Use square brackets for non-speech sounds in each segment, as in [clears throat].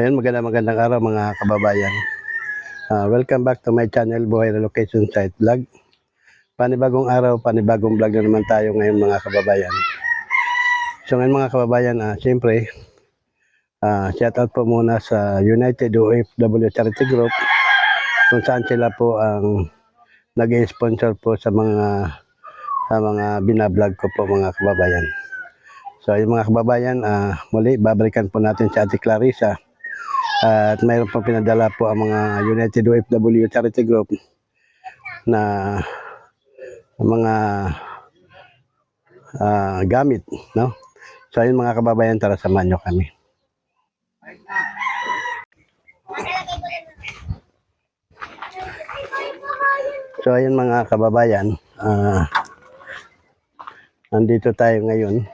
Ayun, magandang magandang araw mga kababayan. Ah, welcome back to my channel, Buhay Relocation Site Vlog. Panibagong araw, panibagong vlog na naman tayo ngayon mga kababayan. So ngayon mga kababayan, ah, siyempre, ah, shout out po muna sa United OFW Charity Group kung saan sila po ang nag-sponsor po sa mga sa mga binablog ko po mga kababayan. So yung mga kababayan, ah, muli babalikan po natin si Ate Clarissa at mayroon pang pinadala po ang mga United OFW Charity Group na mga ah, gamit, no? So ayun mga kababayan, tara samahan nyo kami. So ayun mga kababayan, ah, nandito tayo ngayon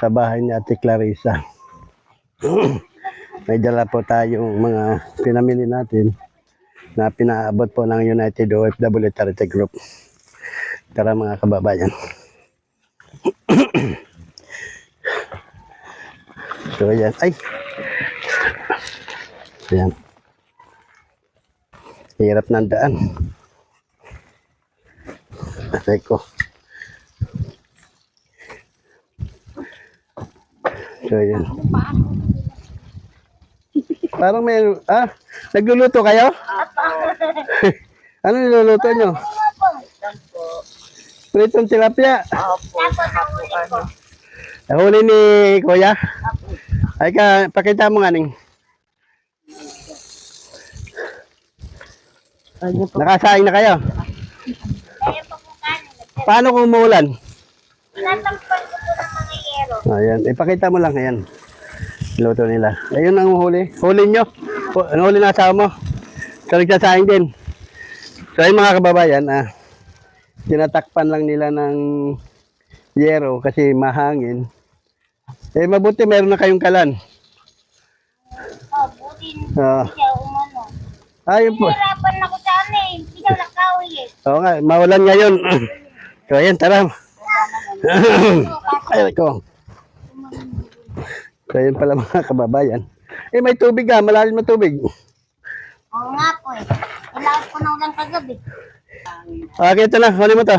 sa bahay ni Ate Clarissa. [clears throat] May dala po tayong mga pinamili natin na pinaabot po ng United OFW Charity Group. Tara mga kababayan. [clears throat] so yan. Ay! Yan. Hirap ng daan. Atay ko. So yan. Parang may, ah, nagluluto kayo? [laughs] ano niluluto nyo? Pritong tilapia. Nahuli ni Kuya. Ay ka, pakita mo nga ning. Nakasaing na kayo. Paano kung umuulan? Tinatampan ko po ng mga yero. Ayan, ipakita mo lang, ayan. Luto nila. Ayun ang huli. Huli nyo. Ang huli na asawa mo. So, nagsasaing din. So, ayun mga kababayan, ah, tinatakpan lang nila ng yero kasi mahangin. Eh, mabuti meron na kayong kalan. Oh, buti Ah, ayun po. Hirapan ako sa ano eh. Hindi daw nakawi eh. Oo nga, mawalan ngayon. [clears throat] so, ayan, tara. [clears throat] Ay, ko. So, ayun pala [laughs] mga kababayan. Eh, may tubig ah, malalim na tubig. Oo nga po eh. Kailangan ko na ulang kagabi. Okay, ito na. Kunin mo to.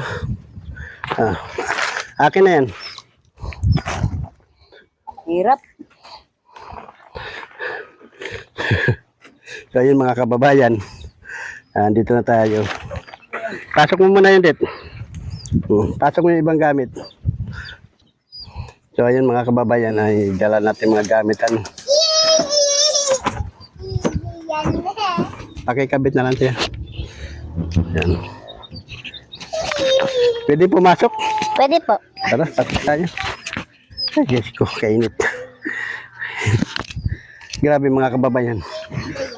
Ah, akin na yan. Hirap. [laughs] So, ayun mga kababayan. Ah, dito na tayo. Pasok mo muna yun, Det. Hmm, pasok mo yung ibang gamit. So, ayun mga kababayan, ay dala natin mga gamit. Ano? Pakikabit na lang siya. Yan. Pwede pumasok. Pwede po. Tara, pasok tayo. Ay, Diyos ko, kainit. Grabe mga kababayan.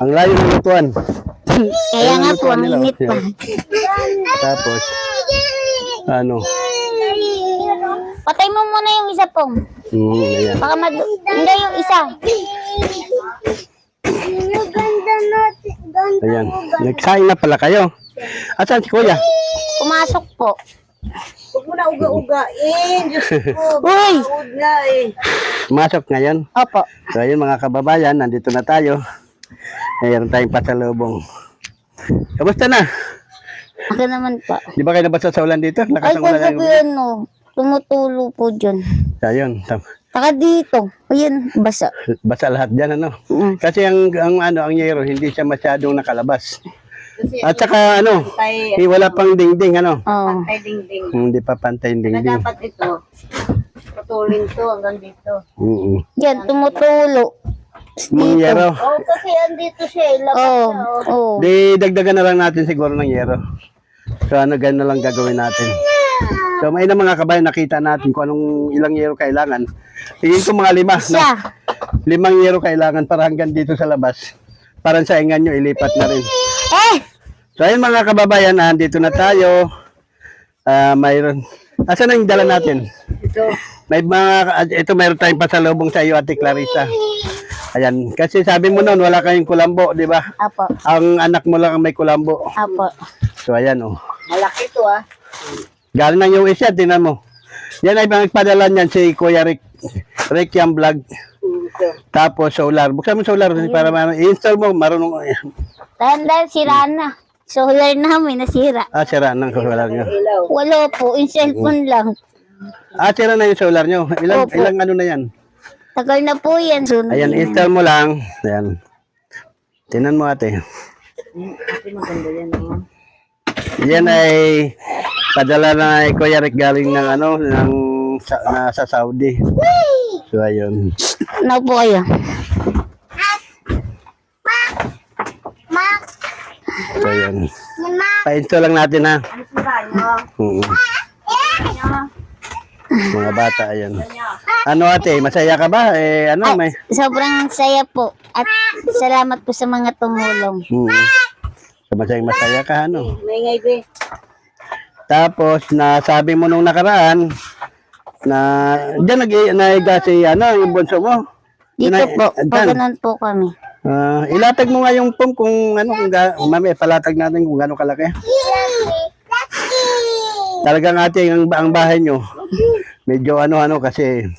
Ang layo ng lutuan. Kaya nga po, ang nila, init pa. Tapos, ano, Patay mo muna yung isa pong. mm, ayan. Baka mad... Hindi yung isa. Ayan. Nagsaing na pala kayo. Asan si Kuya? Pumasok po. Huwag mo na uga-ugain. Diyos ko, [laughs] Uy! nga eh. Masok ngayon. Opo. So, ayun mga kababayan, nandito na tayo. Mayroon tayong pasalubong. Kamusta na? Ako naman po. Di ba kayo nabasa sa ulan dito? Ay, Lakas ng ulan. kagabi ano. Tumutulo po dyan. Ayun, tam- Saka dito. Ayun, basa. basa lahat dyan, ano? Mm. Kasi ang, ang ano, ang yero, hindi siya masyadong nakalabas. Kasi At saka ano, tay, eh, wala pang dingding, ano? Oh. tay ding-ding. Hindi pa pantay Na dingding. dapat ito, putulin to hanggang dito. Oo. Yan, tumutulo. Mga yero. Oh, kasi andito siya eh. Labas Oh, oh. oh. Di dagdagan na lang natin siguro ng yero. So ano, ganun na lang gagawin natin. So may na mga kabayan, nakita natin kung anong ilang yero kailangan. Tingin ko mga lima. No? Limang yero kailangan para hanggang dito sa labas. Parang sa ingan nyo, ilipat na rin. Eh! So ayun mga kababayan, ah, dito na tayo. Ah, mayroon. Asan na yung dala natin? Ito. May mga, ito mayroon tayong pasalubong sa iyo, Ate Clarissa. Ayan, kasi sabi mo noon, wala kayong kulambo, di ba? Apo. Ang anak mo lang ang may kulambo. Apo. So ayan oh. Malaki to ah. Galing ng US yan, tingnan mo. Yan ay nagpadala niyan si Kuya Rick. Rick yung vlog. Tapos solar. Buksan mo solar para ma- i-install mo. Marunong. Tanda, sira na. Solar namin, nasira. Ah, sira ng solar nyo. Wala po, yung cellphone lang. Ah, sira na yung solar nyo. Ilang, Opo. ilang ano na yan? Tagal na po yan. Sunod Ayan, na. install mo lang. Ayan. Tinan mo ate. Ate, maganda yan. Oh. Yan ay padala na ni Kuya Rick galing ng ano, ng sa, na, sa Saudi. So ayun. Ano po kayo? So ayun. Pa-install lang natin ha. Ano? Oo. Mga bata, ayan. Ano ate, masaya ka ba? Eh, ano, may... Sobrang saya po. At salamat po sa mga tumulong. Hmm. So, masayang masaya ka, ano? May ngay, be. Tapos, nasabi mo nung nakaraan, na, dyan nag naiga si, ano, yung bunso mo. Dito ay- po, dyan. pag ganun po kami. Ah, ilatag mo nga yung pum kung ano, kung ga, mami, palatag natin kung gaano kalaki. Talagang ate, ang, ang bahay nyo, medyo ano-ano kasi,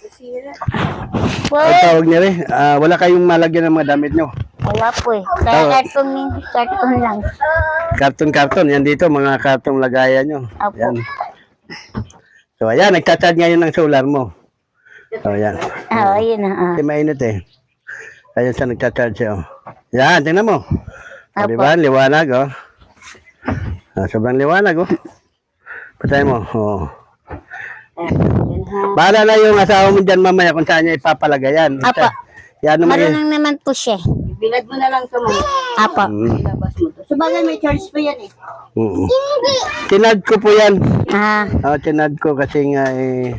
Po, ang tawag niya rin, ah, wala kayong malagyan ng mga damit nyo. wala po eh. Kaya cartoon, min- cartoon lang. Karton-karton, yan dito, mga kartong lagayan nyo. Apo. Yan. So, ayan, nagchat-chat ngayon ng solar mo. So, ayan. Ah, ayun na. Ah. Kasi mainit eh. Ayan siya nagchat-chat siya. oh. Yan, tingnan mo. O, Apo. di ba? Liwanag, oh. Ah, sobrang liwanag, oh. Patay mo, oh. Bahala na yung asawa mo dyan mamaya kung saan niya ipapalagayan. Apa. Yan naman eh. Marunong naman po siya. Bilad mo na lang sa mga. Apa. Mm, Ilabas mo to. Sabagay, may charge pa yan eh. mm. Tinad ko po yan. Ah, Oh, tinad ko kasi nga eh,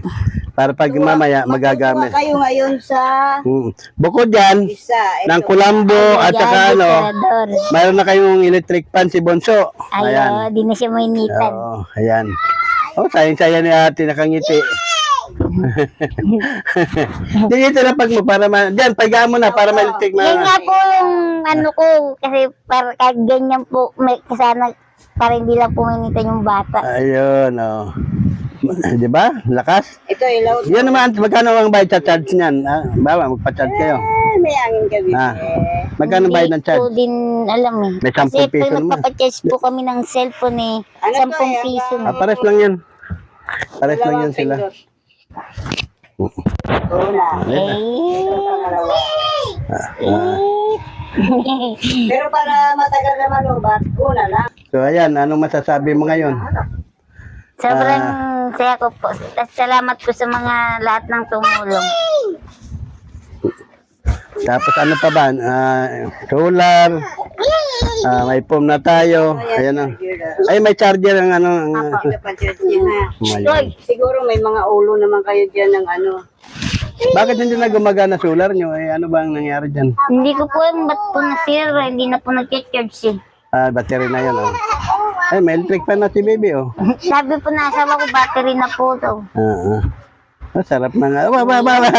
para pag mamaya magagamit. Kuha kayo ngayon sa Mm. Bukod dyan, isa. ng kulambo at saka yan, ano, mayroon na kayong electric fan si Bonso. Ay, oh, di na siya mainitan. Oo, ayan. Oh, sayang-saya ni ate nakangiti. [laughs] Dito na pag mo para ma... Diyan, pagaan mo na para ma-electric Yan ma... nga po yung ano ko, kasi para kahit ganyan po, may kasana, para hindi lang po mainitan yung bata. Ayun, oh. [laughs] Di ba? Lakas. Ito, ilaw. Yan naman, magkano ang bayad sa charge niyan? Ah, bawa, magpa-charge kayo. Eh, may angin gabi. Ah, magkano bayad ng Hindi ko charge? din alam eh. May 10 Kasi piso pag naman. nagpapacharge po kami ng cellphone eh, Ano 10 to, eh, piso. Ah, pares lang yun. Pares lang yun sila. Na. Ah, Pero para matagal naman o, ba't una lang? So, ayan, anong masasabi mo ngayon? sobrang Ah. saya ko po. At salamat po sa mga lahat ng tumulong. Tapos ano pa ba? Ah, solar. Ah, may phone na tayo. Ayan na. Ay, may charger ang ano. Ang, Pag-charge niya na. Siguro may mga ulo naman kayo dyan ng ano. Bakit hindi na gumagana solar nyo? Eh, ano ba ang nangyari dyan? Hindi ko po alam ba't po nasira, hindi na po nag-charge eh. Ah, battery na yan. Oh. Ay, may electric fan na si baby. Oh. [laughs] Sabi po na asawa ko, battery na po daw. Ah, ah. Ah, sarap na nga. Ba, ba, ba, ba.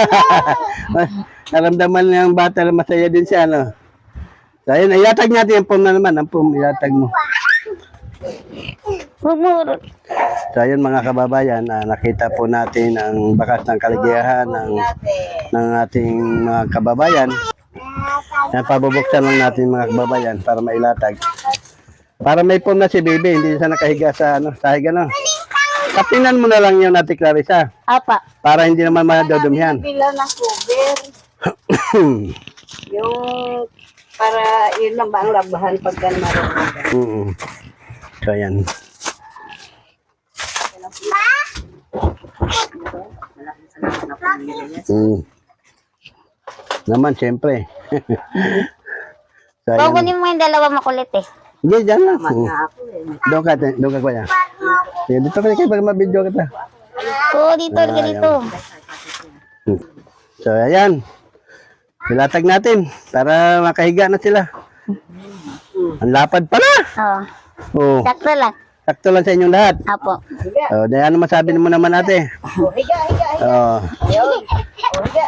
Naramdaman niya ang bata masaya din siya. No? So, ayun, iatag natin yung phone na naman. Ang phone, iatag mo. Mo, So, ayun mga kababayan, ah, nakita po natin ang bakas ng kaligayahan ng, ng ating mga kababayan. Yan, pabubuksan lang natin mga kababayan para mailatag. Para may phone na si baby, hindi siya nakahiga sa ano, sa higa no. Kapinan mo na lang yun natin Clarissa, apa. para hindi naman madadumihan. Bila ng cover. [clears throat] Yung para yun lang ba ang labahan pagka marunong. Mm. So, ayan. Mm. Naman, siyempre. [laughs] so. Kukunin mo yung dalawa makulit eh. Hindi, dyan lang. Mm. Eh. Doon ka, doon ka kuya. Sige, dito ka kayo para mabidyo kita. Oo, dito, Ah, dito. Hmm. So, ayan. Pilatag natin para makahiga na sila. Ang lapad pala. Oo. Oh, Sakto lang. sakto lang sa inyong lahat. Apo. Higa. Oh, dahil ano masabi mo naman ate? Oh, higa, higa, higa. Oh, Ayun. Oh, higa.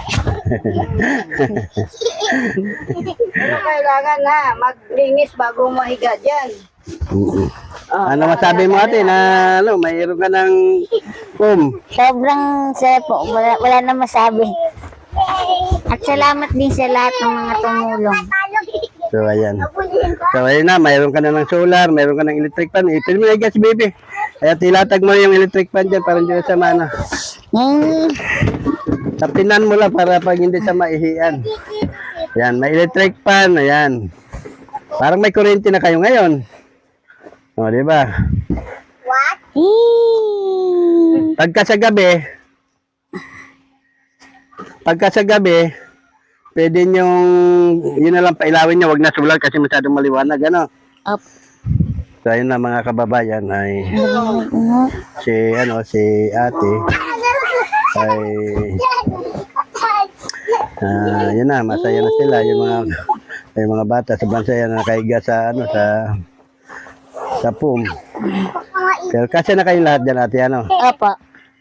Ano kailangan na maglinis bago mahiga dyan. mm-mm. ano masabi mo ate na ano, mayroon ka ng um, Sobrang saya po. Wala, wala na masabi. At salamat din sa lahat ng mga tumulong. So, ayan. So, ayun na, mayroon ka na ng solar, mayroon ka ng electric fan. Ipil mo na gas, baby. Kaya tilatag mo yung electric fan dyan para hindi na sa mana. Ngayon, Tapinan mo lang para pag hindi sa maihian. Yan, may electric fan, ayan. Parang may kuryente na kayo ngayon. O, di ba? eh, Pagka sa gabi, pagka sa gabi, pwede nyong, yun na lang pailawin nyo, wag na sulat kasi masyadong maliwanag, ano? up. So, ayun na mga kababayan, ay si, ano, si ate, ay, ah, yun na, masaya na sila, yung mga, yung mga bata, sobrang saya na nakaiga sa, ano, sa, sa pum. Pero kasi na kayo lahat dyan, ate, ano? Opo.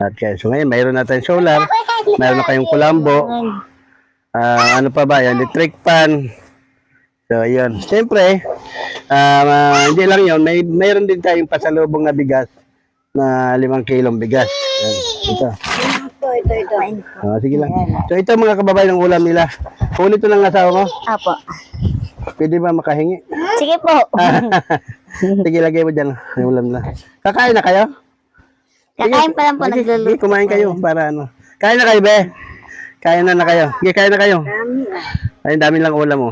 At kayo, so ngayon, mayroon na tayong solar, [laughs] mayroon na kayong kulambo, Ah, ano pa ba, yan, electric fan. So, yun. Siyempre, ah, ah, hindi lang yun, may, mayroon din tayong pasalubong na bigas na limang kilong bigas. Yan. Ito. Ito, ito, ito. Ah, sige lang. So, ito mga kababayan ng ulam nila. Kunin ito ng asawa mo. Opo. Pwede ba makahingi? Sige po. [laughs] sige, lagay mo dyan yung ulam na. Kakain na kayo? Kakain pa lang po Sige, nagluluto. sige, kumain kayo para ano. Kain na kayo, be. Kain na na kayo. Sige, kain na kayo. Ay, dami lang ulam mo.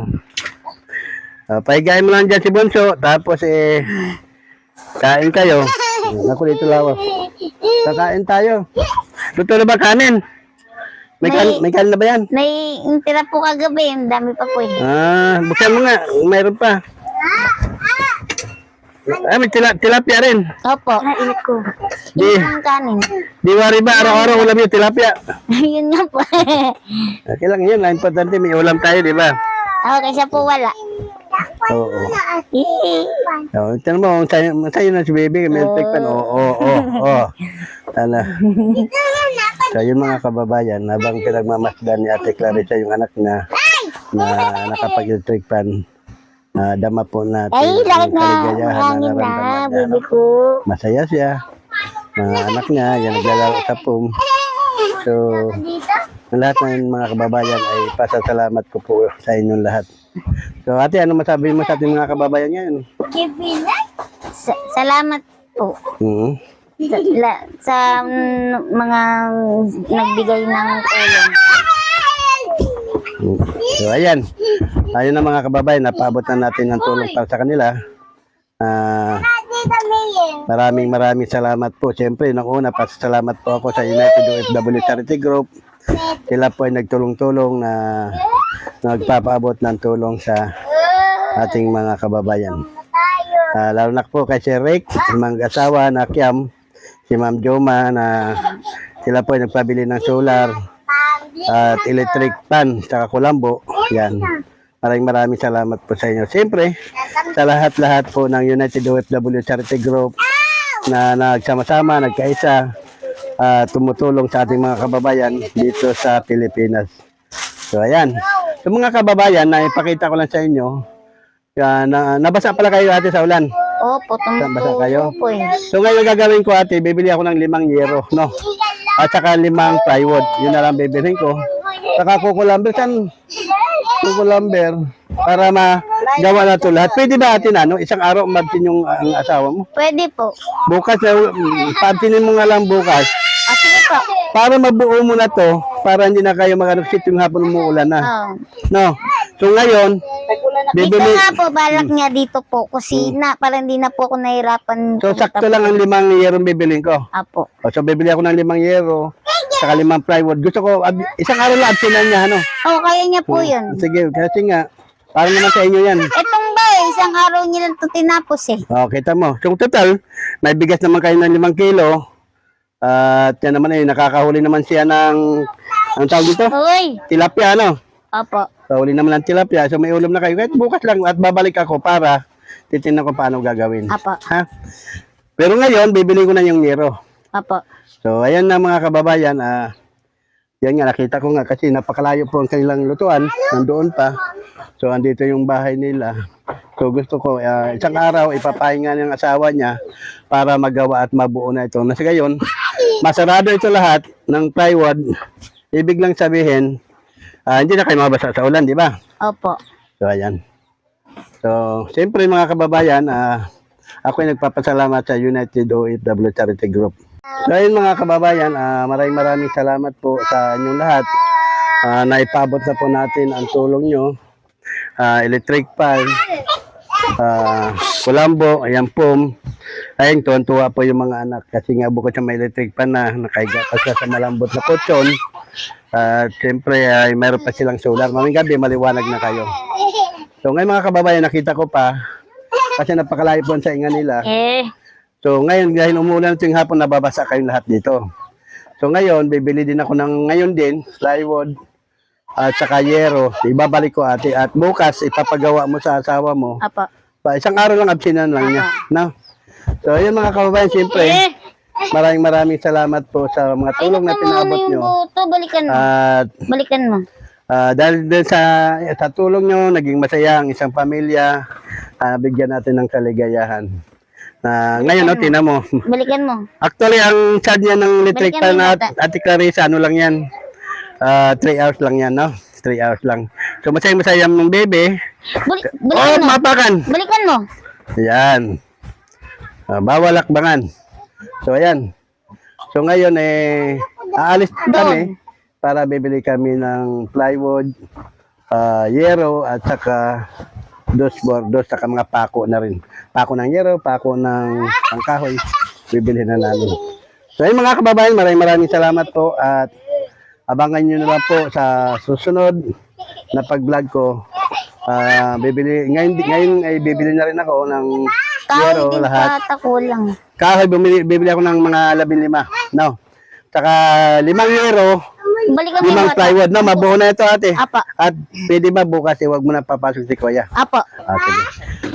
Uh, paigayin mo lang dyan si Bonso. Tapos eh, kain kayo. [laughs] Ako dito lawas. Kakain tayo. Luto na ba kanin? May, kan may kanin na ba yan? May tira po kagabi. Ang dami pa po eh. Ah, buksan mo nga. Mayroon pa. Ah, may tila tilapia rin. Opo. Init ko. Di, Yung kanin. di worry ba? Araw-araw ulam yung tilapia. [laughs] Yun nga po. [laughs] Okay lang yun. Ang importante may ulam tayo, di ba? okay, siya po wala. Oo. Eh, Oh, tignan mo, ang sayo, ang sayo na si baby, may electric fan. Oo, oo, oo, oo. Tala. So, yun mga kababayan, habang pinagmamasdan ni Ate Clarissa yung anak niya na nakapag-electric fan, na dama po natin Ay, ang lakit na. Hangin na, baby ko. Masaya siya. Mga anak niya, yan naglalaro sa pum. So, ang lahat ng mga kababayan ay pasasalamat ko po sa inyong lahat. So, ate, ano masabi mo sa ating mga kababayan ngayon? Sa- salamat po. Mhm. Sa, la, sa mm, mga nagbigay ng tulong. So ayan. Ayun na mga kababayan, napaabot na natin ng tulong para sa kanila. Ah, maraming maraming salamat po. Siyempre, nung una, pasalamat po ako sa United OFW Charity Group. Sila po ay nagtulong-tulong na nagpapaabot ng tulong sa ating mga kababayan. Ah, lalo na po kay Sir Rick, mga asawa na Kiam, si Ma'am Joma na sila po ay nagpabili ng solar at electric fan sa Kulambo. Yan. Maraming maraming salamat po sa inyo. Siyempre, sa lahat-lahat po ng United OFW Charity Group na nagsama-sama, nagkaisa, at tumutulong sa ating mga kababayan dito sa Pilipinas. So, ayan. So, mga kababayan, na ipakita ko lang sa inyo, yan, na, nabasa pala kayo ate sa ulan. Opo, Basa kayo? po eh. So ngayon gagawin ko ate, bibili ako ng limang yero, no? At saka limang plywood. Yun na lang bibilhin ko. Saka kukulamber. Saan? Kukulamber. Para magawa na ito lahat. Pwede ba ate na, no? Isang araw mabsin yung ang asawa mo? Pwede po. Bukas, uh, pabsinin mo nga lang bukas. Ah, sige po. Para mabuo mo na to, para hindi na kayo mag-sit yung hapon umuulan na. Oh. No? So ngayon, Dito bibili. nga po, balak niya dito po, kusina, para hindi na po ako nahirapan. So sakto lang ang limang yero bibilin ko. Apo. O, so bibili ako ng limang yero, saka limang plywood. Gusto ko, ab- isang araw lang absinan niya, ano? Oh, kaya niya po yun. Sige, kasi nga, para naman sa inyo yan. Itong ba eh, isang araw niya lang ito tinapos eh. O, kita mo. So, total, may bigas naman kayo ng limang kilo. At yan naman eh, nakakahuli naman siya ng, ang tawag dito? Uy! Tilapia, ano? Opo. Kahuli naman ng tilapia. So, may ulam na kayo. Kahit bukas lang at babalik ako para titignan ko paano gagawin. Apo. Ha? Pero ngayon, bibili ko na yung nero. Apo. So, ayan na mga kababayan. Ah, yan nga, nakita ko nga kasi napakalayo po ang kanilang lutuan. Nandoon pa. So, andito yung bahay nila. So, gusto ko, ah, isang araw, ipapahinga ng asawa niya para magawa at mabuo na ito. Nasa gayon, masarado ito lahat ng plywood. Ibig lang sabihin, Ah, hindi na kayo mabasa sa ulan, di ba? Opo. So, ayan. So, siyempre mga kababayan, ah, ako ay nagpapasalamat sa United OFW Charity Group. So, ayun mga kababayan, ah, maraming maraming salamat po sa inyong lahat. Ah, naipabot na po natin ang tulong nyo. Ah, electric fan, ah, kulambo, ayan po. Ayun, tuwan-tuwa po yung mga anak kasi nga bukod sa may electric fan na nakaiga pa siya sa malambot na kutsyon. At siyempre ay mayroon pa silang solar. Maming gabi, maliwanag na kayo. So ngayon mga kababayan, nakita ko pa kasi napakalayo po sa inga nila. Eh, So ngayon dahil umulan tuwing hapon nababasa kayong lahat dito. So ngayon bibili din ako ng ngayon din plywood at saka yero. Ibabalik ko ate at bukas ipapagawa mo sa asawa mo. Apo. Pa, isang araw lang absinan lang niya. No? So yun mga kababayan, siyempre maraming maraming salamat po sa mga tulong na yung nyo. buto. Balikan mo. At Balikan mo. Ah, dahil din sa, sa tulong nyo, naging masaya ang isang pamilya. Ah, bigyan natin ng kaligayahan. Na ngayon, no, tinan mo. Balikan mo. Actually, ang charge niya ng fan mo at Ate Clarissa, ano lang yan? 3 hours lang yan, no? 3 hours lang. So, masaya masaya ng bebe. Balik, Oh, balikan mo. mapakan! Balikan mo. Yan. Ah, bawal akbangan. So, ayan. So, ngayon, eh, aalis kami para bibili kami ng plywood, ah, yero, at saka dos bordos, saka mga pako na rin. Pako ng yero, pako ng pangkahoy, bibili na namin. So, ayun mga kababayan, maraming maraming salamat po at abangan nyo na lang po sa susunod na pag-vlog ko. Ah, bibili, ngayon, ngayon ay bibili na rin ako ng yero, Kahoy lahat. kulang. Kahoy, bumili, bibili ako ng mga labing lima. No. Saka limang mo yung limang mata. plywood. No, mabuo na ito ate. Apa. At pwede ba bukas, eh, wag mo na papasok si Kuya. Apo. Ah, sige.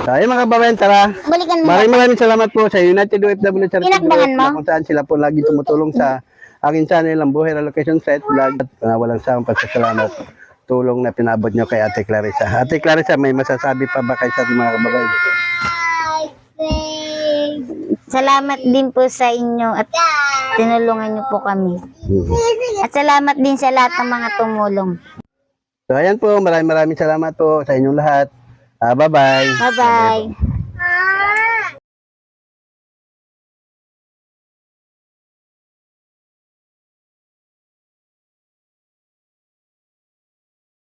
So, ayun mga kababayan, tara. Balikan mo. Maraming maraming salamat po sa United OFW Charity Pinakbangan Group mo? na kung saan sila po lagi tumutulong sa aking channel, ang Buhay Relocation Site Vlog. At uh, walang sawang pasasalamat tulong na pinabot nyo kay Ate Clarissa. Ate Clarissa, may masasabi pa ba kayo sa mga kababayan? Salamat din po sa inyo at tinulungan niyo po kami. Mhm. At salamat din sa lahat ng mga tumulong. So ayan po, maraming maraming salamat po sa inyong lahat. Ah, bye-bye. Bye-bye.